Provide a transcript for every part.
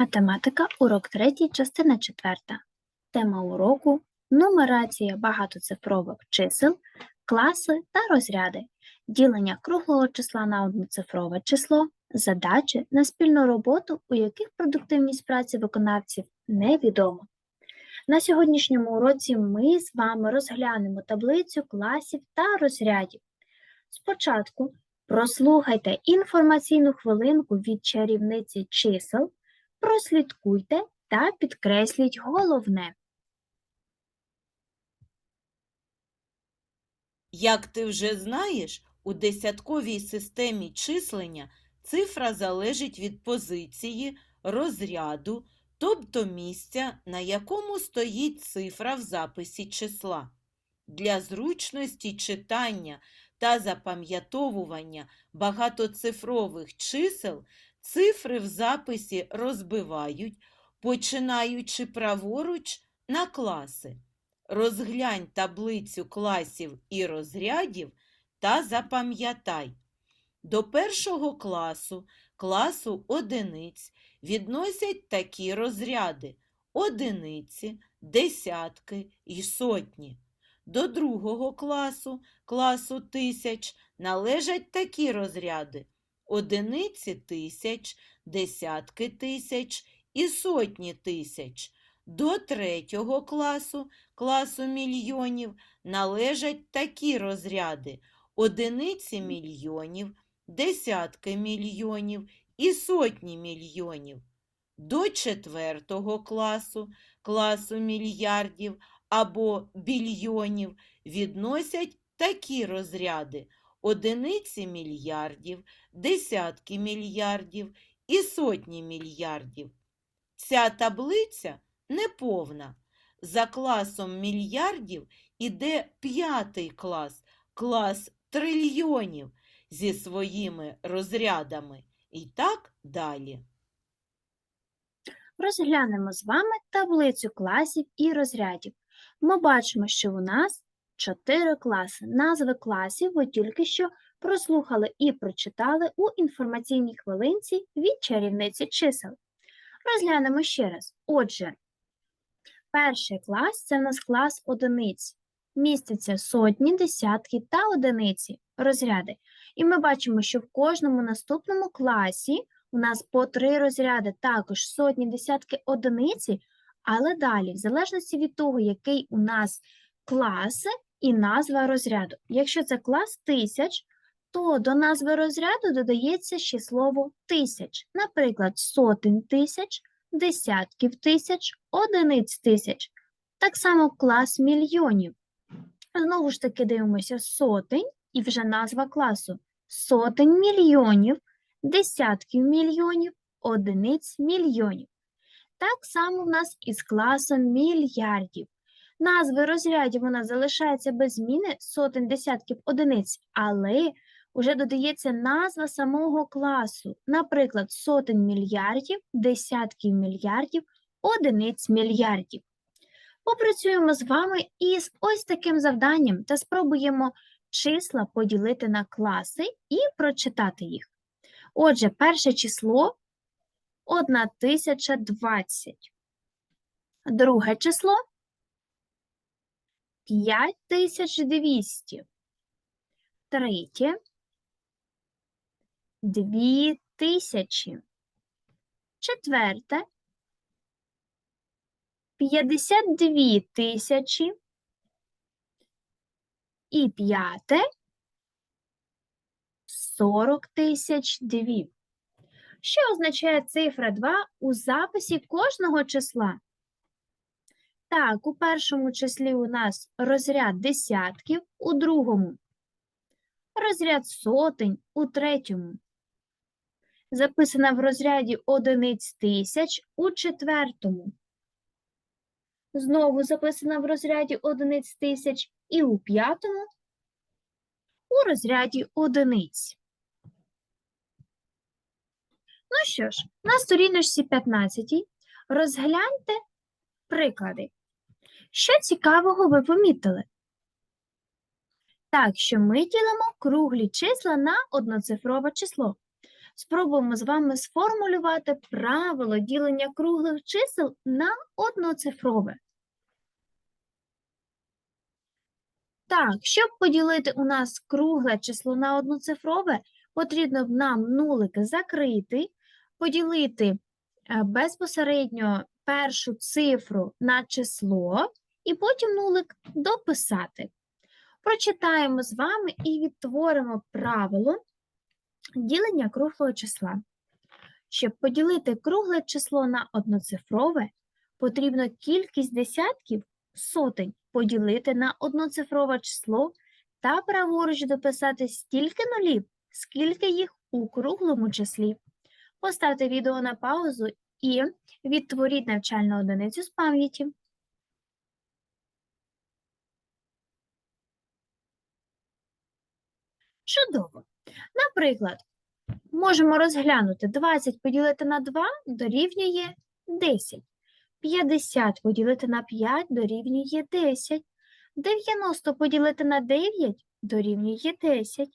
Математика, урок 3, частина 4. Тема уроку нумерація багатоцифрових чисел, класи та розряди, ділення круглого числа на одноцифрове число, задачі на спільну роботу, у яких продуктивність праці виконавців невідома. На сьогоднішньому уроці ми з вами розглянемо таблицю класів та розрядів. Спочатку прослухайте інформаційну хвилинку від чарівниці чисел, прослідкуйте та підкресліть головне. Як ти вже знаєш, у десятковій системі числення цифра залежить від позиції, розряду, тобто місця, на якому стоїть цифра в записі числа. Для зручності читання та запам'ятовування багатоцифрових чисел цифри в записі розбивають, починаючи праворуч на класи. Розглянь таблицю класів і розрядів та запам'ятай. До першого класу, класу одиниць, відносять такі розряди одиниці, десятки і сотні. До другого класу, класу тисяч, належать такі розряди одиниці тисяч, десятки тисяч і сотні тисяч. До третього класу, класу мільйонів, належать такі розряди одиниці мільйонів, десятки мільйонів і сотні мільйонів. До четвертого класу, класу мільярдів або більйонів відносять такі розряди одиниці мільярдів, десятки мільярдів і сотні мільярдів. Ця таблиця неповна. За класом мільярдів іде п'ятий клас, клас трильйонів зі своїми розрядами і так далі. Розглянемо з вами таблицю класів і розрядів. Ми бачимо, що у нас чотири класи. Назви класів ви тільки що прослухали і прочитали у інформаційній хвилинці від чарівниці чисел. Розглянемо ще раз. Отже, перший клас це в нас клас одиниць. Містяться сотні, десятки та одиниці розряди. І ми бачимо, що в кожному наступному класі у нас по три розряди, також сотні, десятки одиниці, але далі, в залежності від того, який у нас клас і назва розряду. Якщо це клас тисяч, то до назви розряду додається ще слово тисяч, наприклад, сотень тисяч, десятків тисяч, одиниць тисяч. Так само клас мільйонів. Знову ж таки дивимося сотень і вже назва класу. Сотень мільйонів, десятків мільйонів, одиниць мільйонів. Так само в нас із класом мільярдів. Назви розрядів у нас залишаються без зміни сотень десятків одиниць, але вже додається назва самого класу, наприклад, сотень мільярдів, десятків мільярдів, одиниць мільярдів. Попрацюємо з вами із ось таким завданням та спробуємо числа поділити на класи і прочитати їх. Отже, перше число 1020. Друге число 5200. Третє 2000. Четверте 52 тисячі. І п'яте 40 тисяч дві. Що означає цифра 2 у записі кожного числа? Так, у першому числі у нас розряд десятків, у другому розряд сотень, у третьому. Записана в розряді одиниць тисяч у четвертому. Знову записана в розряді одиниць тисяч і у п'ятому у розряді одиниць. Ну що ж, на сторіночці 15 розгляньте приклади. Що цікавого ви помітили? Так, що ми ділимо круглі числа на одноцифрове число. Спробуємо з вами сформулювати правило ділення круглих чисел на одноцифрове. Так, щоб поділити у нас кругле число на одноцифрове, потрібно б нам нулик закрити, поділити е, безпосередньо першу цифру на число і потім нулик дописати. Прочитаємо з вами і відтворимо правило ділення круглого числа. Щоб поділити кругле число на одноцифрове, потрібно кількість десятків сотень поділити на одноцифрове число та праворуч дописати стільки нулів, скільки їх у круглому числі. Поставте відео на паузу і відтворіть навчальну одиницю з пам'яті. Чудово. Наприклад, можемо розглянути 20 поділити на 2 дорівнює 10. 50 поділити на 5 дорівнює 10. 90 поділити на 9 дорівнює 10.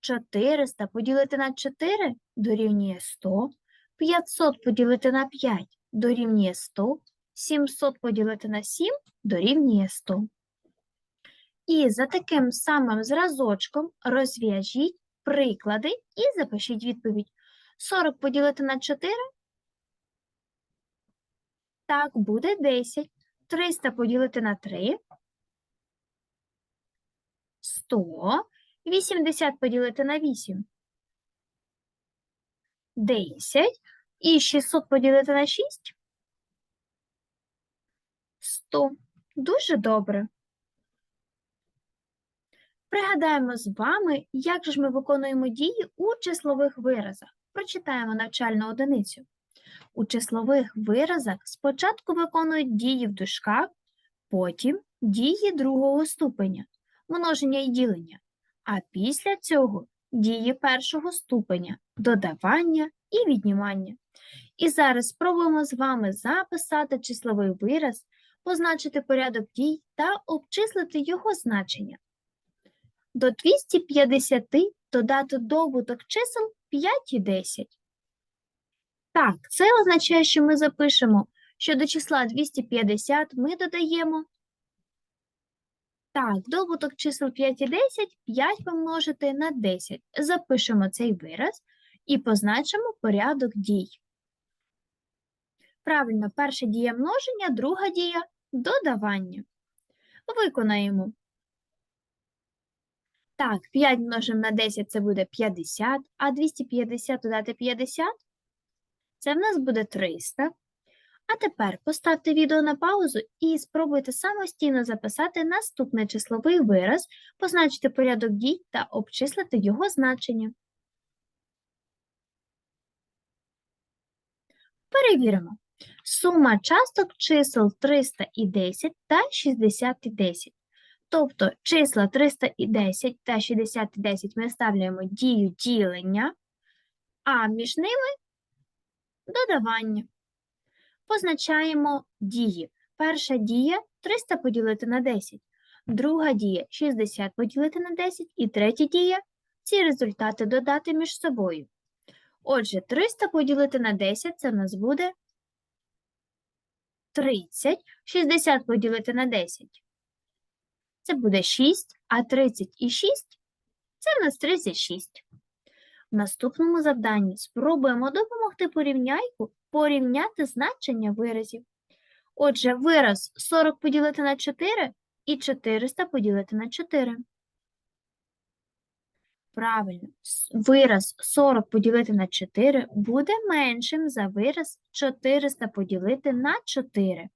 400 поділити на 4 дорівнює 100. 500 поділити на 5 дорівнює 100. 700 поділити на 7 дорівнює 100. І за таким самим зразочком розв'яжіть приклади і запишіть відповідь. 40 поділити на 4 так, буде 10. 300 поділити на 3. 100. 80 поділити на 8. 10. І 600 поділити на 6. 100. Дуже добре. Пригадаємо з вами, як же ж ми виконуємо дії у числових виразах. Прочитаємо навчальну одиницю. У числових виразах спочатку виконують дії в дужках, потім дії другого ступеня, множення і ділення, а після цього дії першого ступеня, додавання і віднімання. І зараз спробуємо з вами записати числовий вираз, позначити порядок дій та обчислити його значення. До 250 додати добуток чисел 5 і 10. Так, це означає, що ми запишемо, що до числа 250 ми додаємо. Так, добуток чисел 5 і 10, 5 помножити на 10. Запишемо цей вираз і позначимо порядок дій. Правильно, перша дія множення, друга дія додавання. Виконаємо. Так, 5 множимо на 10 це буде 50, а 250 додати 50 це в нас буде 300. А тепер поставте відео на паузу і спробуйте самостійно записати наступний числовий вираз, позначити порядок дій та обчислити його значення. Перевіримо. Сума часток чисел 300 і 10 та 60 і 10. Тобто числа 300 і 10 та 60 і 10 ми ставляємо дію ділення, а між ними додавання. Позначаємо дії. Перша дія 300 поділити на 10, друга дія 60 поділити на 10 і третя дія ці результати додати між собою. Отже, 300 поділити на 10 це в нас буде 30, 60 поділити на 10 це буде 6, а 30 і 6 це в нас 36. В наступному завданні спробуємо допомогти порівняйку порівняти значення виразів. Отже, вираз 40 поділити на 4 і 400 поділити на 4. Правильно, вираз 40 поділити на 4 буде меншим за вираз 400 поділити на 4.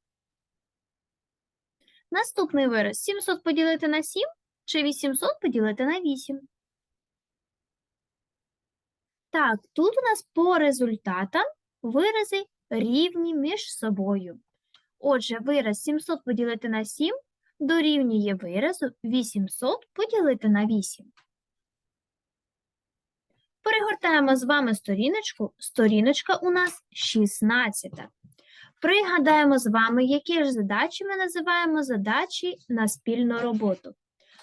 Наступний вираз 700 поділити на 7 чи 800 поділити на 8. Так, тут у нас по результатам вирази рівні між собою. Отже, вираз 700 поділити на 7 дорівнює виразу 800 поділити на 8. Перегортаємо з вами сторіночку. Сторіночка у нас 16. Пригадаємо з вами, які ж задачі ми називаємо задачі на спільну роботу.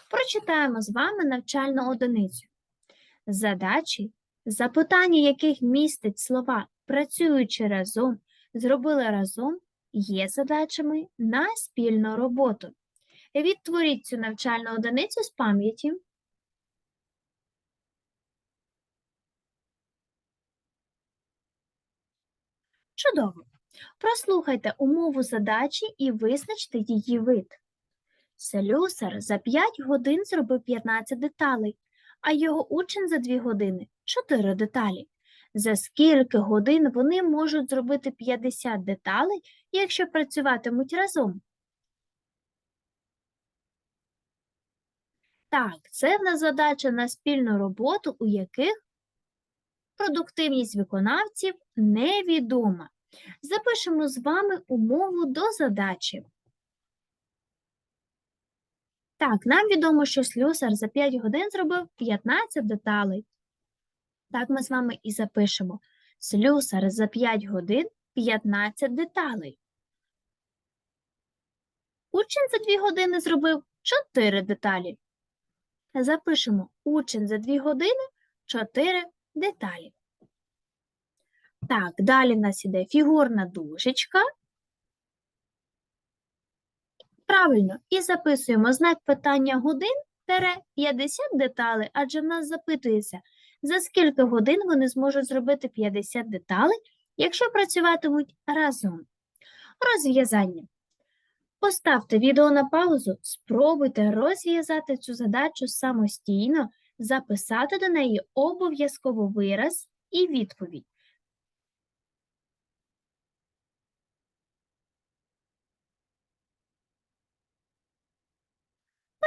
Прочитаємо з вами навчальну одиницю. Задачі Запитання, яких містить слова працюючи разом, зробили разом, є задачами на спільну роботу. Відтворіть цю навчальну одиницю з пам'яті. Чудово! Прослухайте умову задачі і визначте її вид. Селюсар за 5 годин зробив 15 деталей, а його учень за 2 години 4 деталі. За скільки годин вони можуть зробити 50 деталей, якщо працюватимуть разом? Так, це в нас задача на спільну роботу, у яких продуктивність виконавців невідома. Запишемо з вами умову до задачі. Так, нам відомо, що слюсар за 5 годин зробив 15 деталей. Так ми з вами і запишемо. Слюсар за 5 годин 15 деталей. Учень за 2 години зробив 4 деталі. Запишемо учень за 2 години 4 деталі. Так, далі в нас іде фігурна дужечка. Правильно, і записуємо знак питання годин тире 50 деталей, адже в нас запитується, за скільки годин вони зможуть зробити 50 деталей, якщо працюватимуть разом. Розв'язання. Поставте відео на паузу, спробуйте розв'язати цю задачу самостійно, записати до неї обов'язково вираз і відповідь.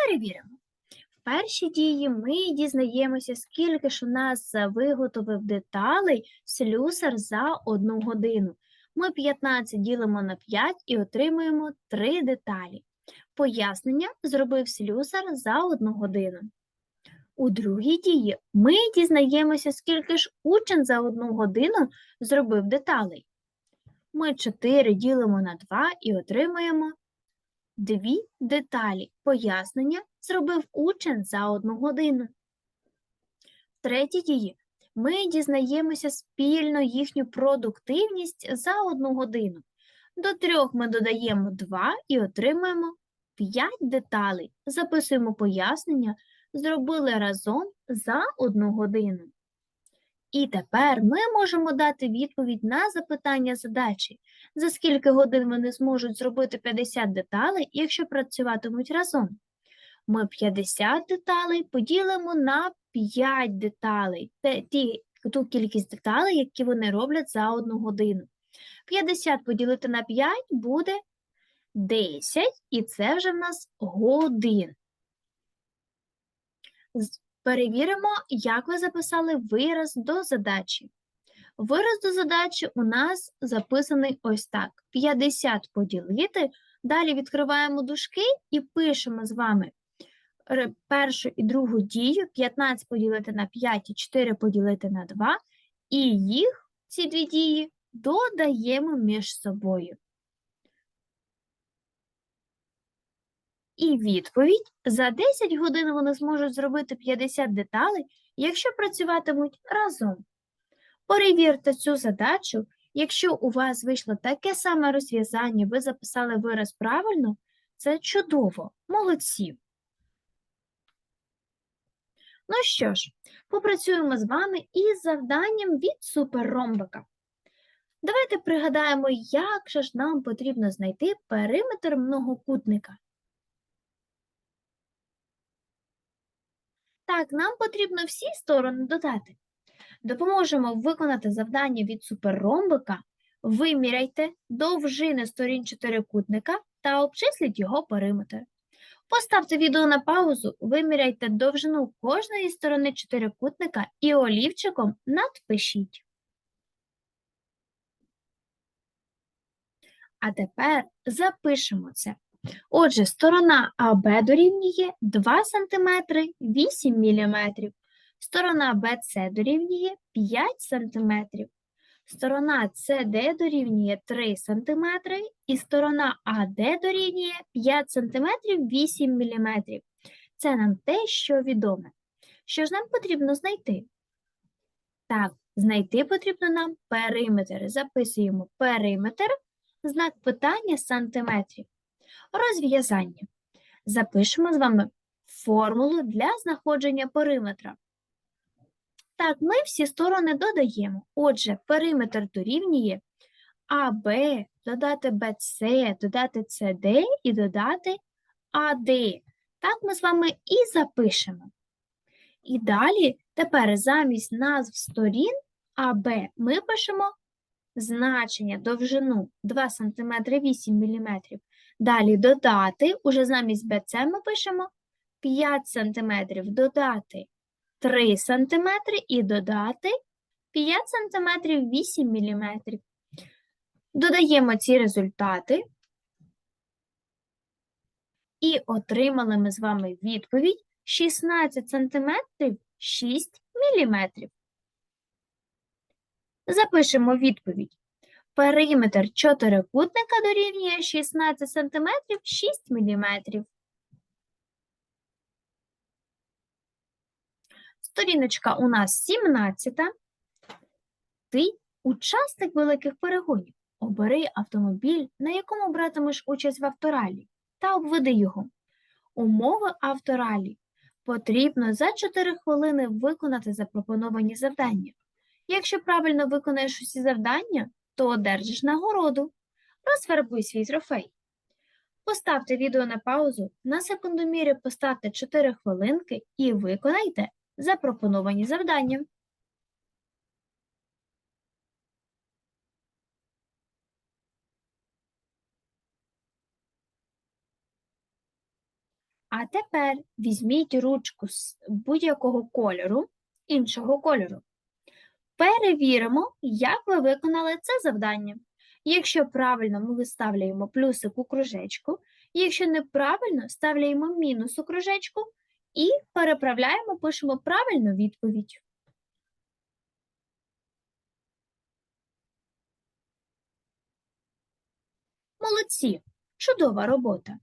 Перевіримо. В першій дії ми дізнаємося, скільки ж у нас виготовив деталей слюсар за одну годину. Ми 15 ділимо на 5 і отримуємо 3 деталі. Пояснення зробив слюсар за одну годину. У другій дії ми дізнаємося, скільки ж учень за одну годину зробив деталей. Ми 4 ділимо на 2 і отримуємо Дві деталі. Пояснення зробив учень за одну годину. В третій дії ми дізнаємося спільно їхню продуктивність за одну годину. До трьох ми додаємо 2 і отримуємо 5 деталей. Записуємо пояснення, зробили разом за одну годину. І тепер ми можемо дати відповідь на запитання задачі, за скільки годин вони зможуть зробити 50 деталей, якщо працюватимуть разом. Ми 50 деталей поділимо на 5 деталей, те, ті, ту кількість деталей, які вони роблять за одну годину. 50 поділити на 5 буде 10, і це вже в нас годин. Перевіримо, як ви записали вираз до задачі. Вираз до задачі у нас записаний ось так: 50 поділити. Далі відкриваємо дужки і пишемо з вами першу і другу дію: 15 поділити на 5 і 4 поділити на 2. І їх, ці дві дії, додаємо між собою. І відповідь: за 10 годин вони зможуть зробити 50 деталей, якщо працюватимуть разом. Перевірте цю задачу. Якщо у вас вийшло таке саме розв'язання, ви записали вираз правильно, це чудово, молодці. Ну що ж, попрацюємо з вами із завданням від суперромбика. Давайте пригадаємо, як же ж нам потрібно знайти периметр многокутника. Так, нам потрібно всі сторони додати. Допоможемо виконати завдання від суперромбика. Виміряйте довжини сторін чотирикутника та обчисліть його периметр. Поставте відео на паузу, виміряйте довжину кожної сторони чотирикутника і олівчиком надпишіть. А тепер запишемо це. Отже, сторона АБ дорівнює 2 см 8 мм. Сторона BC дорівнює 5 см. Сторона CD дорівнює 3 см і сторона AD дорівнює 5 см 8 мм. Це нам те, що відоме. Що ж нам потрібно знайти? Так, знайти потрібно нам периметр. Записуємо периметр, знак питання сантиметрів. Розв'язання. Запишемо з вами формулу для знаходження периметра. Так, ми всі сторони додаємо. Отже, периметр дорівнює АБ, додати БЦ, додати СД і додати АД. Так ми з вами і запишемо. І далі тепер замість назв сторін АБ ми пишемо значення довжину 2 см 8 мм. Далі додати, уже замість БЦ ми пишемо 5 см, додати 3 см і додати 5 см 8 мм. Додаємо ці результати. І отримали ми з вами відповідь 16 см 6 мм. Запишемо відповідь. Периметр чотирикутника дорівнює 16 см 6 мм. Сторіночка у нас 17. Ти учасник великих перегонів. Обери автомобіль, на якому братимеш участь в авторалі, та обведи його. Умови авторалі. Потрібно за 4 хвилини виконати запропоновані завдання. Якщо правильно виконаєш усі завдання, то одержиш нагороду. Розфарбуй свій трофей. Поставте відео на паузу, на секундомірі поставте 4 хвилинки і виконайте запропоновані завдання. А тепер візьміть ручку з будь-якого кольору, іншого кольору. Перевіримо, як ви виконали це завдання. Якщо правильно, ми виставляємо плюсик у кружечку, якщо неправильно, ставляємо мінус у кружечку і переправляємо, пишемо правильну відповідь. Молодці! Чудова робота!